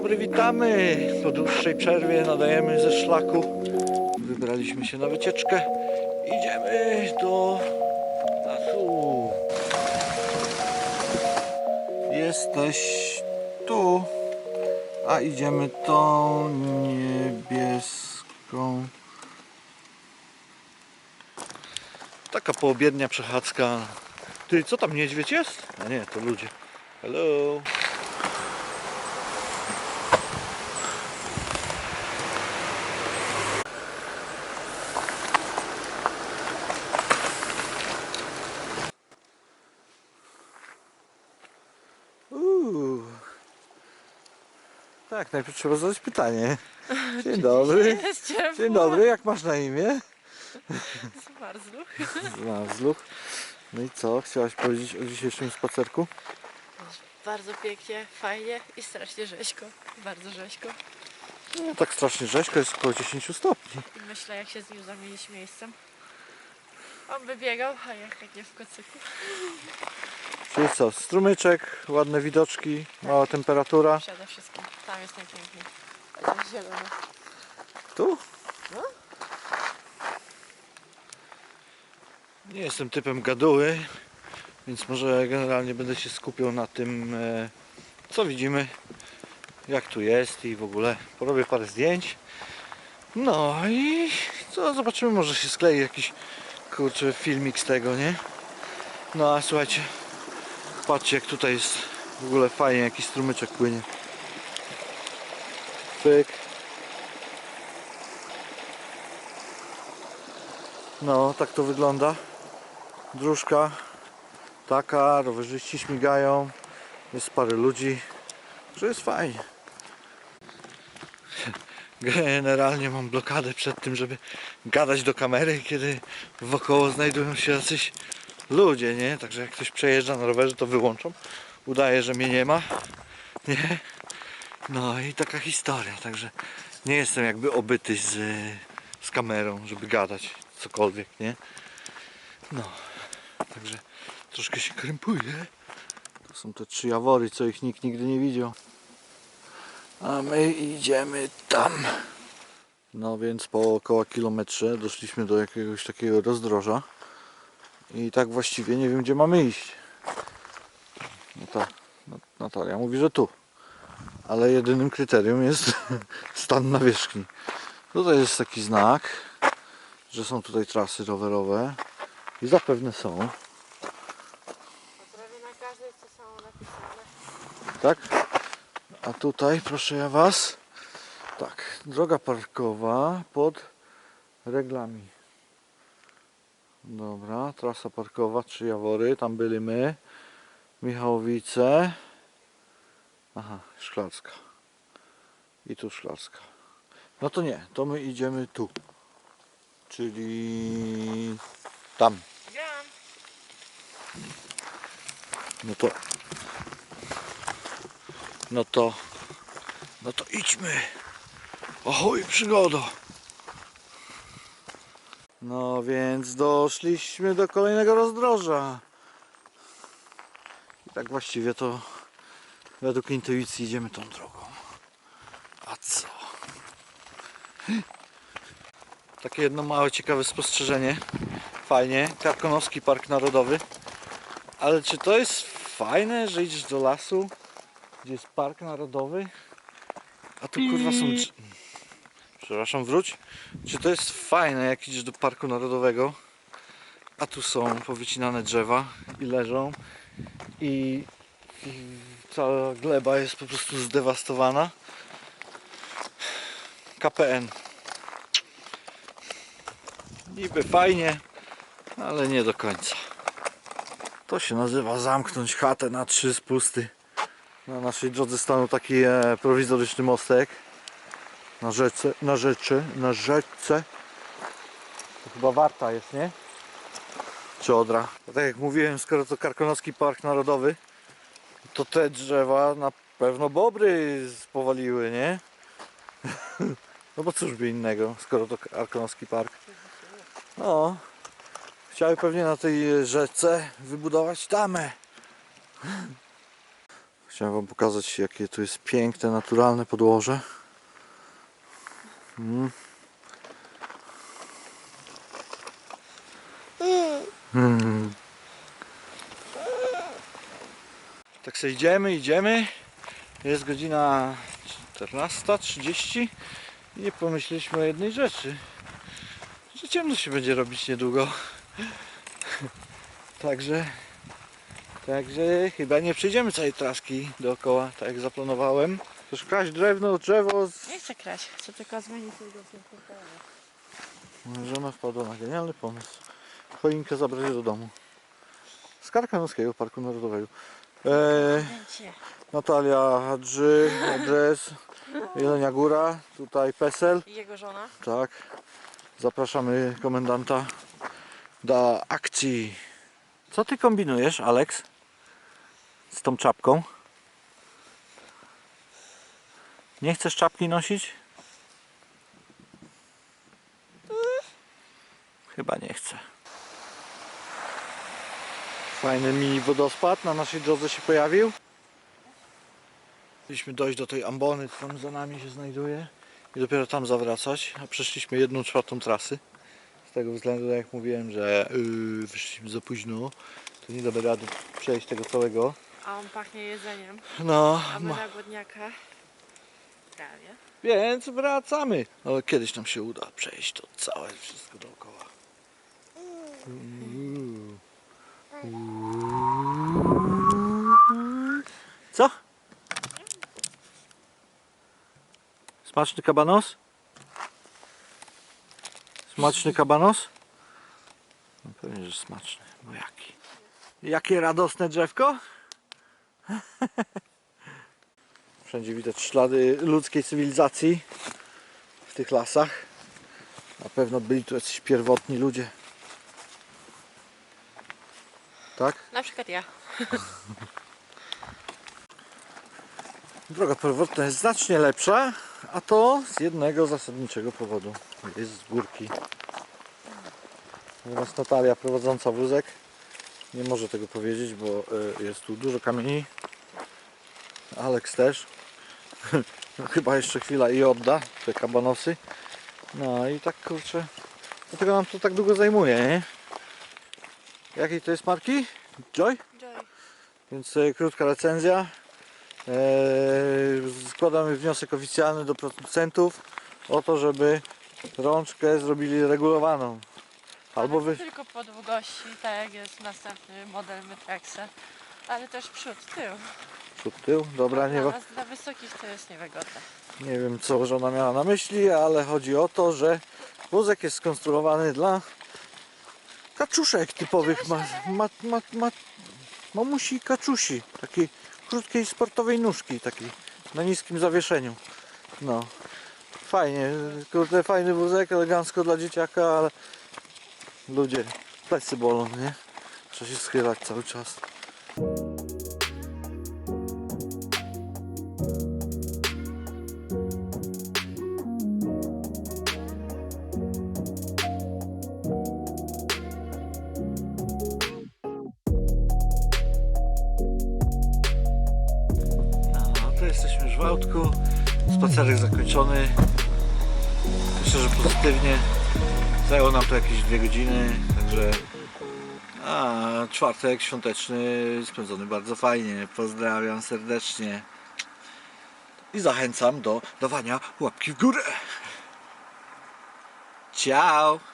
dobry, witamy! Po dłuższej przerwie nadajemy ze szlaku. Wybraliśmy się na wycieczkę. Idziemy do lasu. Jesteś tu, a idziemy tą niebieską. Taka poobiednia przechadzka. Ty, co tam niedźwiedź jest? A nie, to ludzie. Hello. Tak, najpierw trzeba zadać pytanie. Dzień dobry. Jest ciepło. Dzień dobry, jak masz na imię? Zmarzlu. Znalazł. No i co? Chciałaś powiedzieć o dzisiejszym spacerku? Bardzo pięknie, fajnie i strasznie rzeźko. Bardzo rzeźko. No, tak strasznie rzeźko, jest około 10 stopni. I myślę, jak się z nim zamienić miejscem. On by biegał, a ja jak nie w kocyku. Czyli co? Strumyczek, ładne widoczki, mała temperatura. Przede wszystkim. Tam jest najpiękniej. Zielony. Tu? No. Nie jestem typem gaduły, więc może generalnie będę się skupiał na tym, e, co widzimy, jak tu jest i w ogóle porobię parę zdjęć. No i co, zobaczymy, może się sklei jakiś kurczę filmik z tego, nie? No a słuchajcie, patrzcie jak tutaj jest w ogóle fajnie, jaki strumyczek płynie. No, tak to wygląda. Dróżka taka, rowerzyści śmigają, jest parę ludzi, że jest fajnie. Generalnie mam blokadę przed tym, żeby gadać do kamery, kiedy wokoło znajdują się jacyś ludzie, nie? Także jak ktoś przejeżdża na rowerze, to wyłączam. Udaje, że mnie nie ma. Nie? No i taka historia, także nie jestem jakby obyty z, z kamerą, żeby gadać cokolwiek, nie? No, także troszkę się krępuję. To są te trzy jawory, co ich nikt nigdy nie widział. A my idziemy tam. No więc po około kilometrze doszliśmy do jakiegoś takiego rozdroża. I tak właściwie nie wiem gdzie mamy iść. No ta, Natalia mówi, że tu. Ale jedynym kryterium jest stan nawierzchni. Tutaj jest taki znak, że są tutaj trasy rowerowe. I zapewne są. Prawie na każdej jest to samo napisane. Tak? A tutaj, proszę ja Was, tak, droga parkowa pod reglami. Dobra, trasa parkowa, trzy Jawory, tam byli my, Michałowice, aha, Szklarska i tu Szklarska. No to nie, to my idziemy tu, czyli tam. No to. No to. No to idźmy. Ohoj, przygodo. No więc doszliśmy do kolejnego rozdroża. I tak właściwie to według intuicji idziemy tą drogą. A co? Takie jedno małe ciekawe spostrzeżenie. Fajnie. Karkonoski Park Narodowy. Ale czy to jest fajne, że idziesz do lasu, gdzie jest park narodowy, a tu kurwa są... Przepraszam, wróć. Czy to jest fajne, jak idziesz do parku narodowego, a tu są powycinane drzewa i leżą i cała gleba jest po prostu zdewastowana. KPN. Niby fajnie, ale nie do końca. To się nazywa zamknąć chatę na trzy spusty. Na naszej drodze stanął taki e, prowizoryczny mostek. Na rzece, na rzece, na rzece. To chyba warta jest, nie? Czy Odra. Tak jak mówiłem, skoro to Karkonoski Park Narodowy, to te drzewa na pewno bobry spowaliły, nie? No bo cóż by innego, skoro to Karkonoski Park. No, Chciały pewnie na tej rzece wybudować tamę. Chciałem wam pokazać jakie tu jest piękne, naturalne podłoże. Mm. Tak sobie idziemy, idziemy. Jest godzina 14.30 i nie pomyśleliśmy o jednej rzeczy. Że ciemno się będzie robić niedługo. Także Także chyba nie przejdziemy całej traski dookoła, tak jak zaplanowałem. Też kraść drewno, drzewo. Z... Nie chcę kraść, chcę tylko zmienić jego. Moja Żona wpadła na genialny pomysł. Choinkę zabrać do domu. Z Karkonoskiego Parku Narodowego. Zdjęcie. Natalia Hadży, adres Jelenia Góra, tutaj PESEL. I jego żona. Tak. Zapraszamy komendanta do akcji. Co ty kombinujesz, Alex? Z tą czapką? Nie chcesz czapki nosić? Chyba nie chcę. Fajny mini wodospad na naszej drodze się pojawił. Mieliśmy dojść do tej ambony, co tam za nami się znajduje i dopiero tam zawracać, a przeszliśmy jedną czwartą trasy. Z tego względu, jak mówiłem, że yy, wyszliśmy za późno, to nie damy rady przejść tego całego. A on pachnie jedzeniem. No, A my ma, na głodniaka. Prawie. więc wracamy. Ale kiedyś nam się uda przejść to całe wszystko dookoła. Uuu. Co? Smaczny kabanos? Smaczny kabanos? No pewnie, że smaczny, bo jaki. Jakie radosne drzewko? Wszędzie widać ślady ludzkiej cywilizacji w tych lasach. Na pewno byli tu jacyś pierwotni ludzie. Tak? Na przykład ja. Droga pierwotna jest znacznie lepsza, a to z jednego zasadniczego powodu. Jest z górki. Natomiast Natalia prowadząca wózek nie może tego powiedzieć, bo y, jest tu dużo kamieni. Alex też. Chyba jeszcze chwila i odda te kabanosy. No i tak kurczę. Dlatego nam to tak długo zajmuje, nie? Jakiej to jest marki? Joy? Joy. Więc e, krótka recenzja. E, składamy wniosek oficjalny do producentów o to, żeby rączkę zrobili regulowaną. Albo wy... Tylko po długości, tak jak jest następny model Mytrexa. Ale też przód, tył. Przód, tył. Dobra, nie, Dla, dla wysokich to jest niewygodne. nie wiem co żona miała na myśli, ale chodzi o to, że wózek jest skonstruowany dla kaczuszek typowych ma, ma, ma, ma, mamusi kaczusi. Takiej krótkiej sportowej nóżki, takiej na niskim zawieszeniu. No. Fajnie, kurde, fajny wózek, elegancko dla dzieciaka, ale ludzie, plecy bolą, nie? Trzeba się schylać cały czas. Żwałtku. Spacerek zakończony. Myślę, że pozytywnie. Zajęło nam to jakieś dwie godziny, także a, czwartek świąteczny spędzony bardzo fajnie. Pozdrawiam serdecznie. I zachęcam do dawania łapki w górę. Ciao!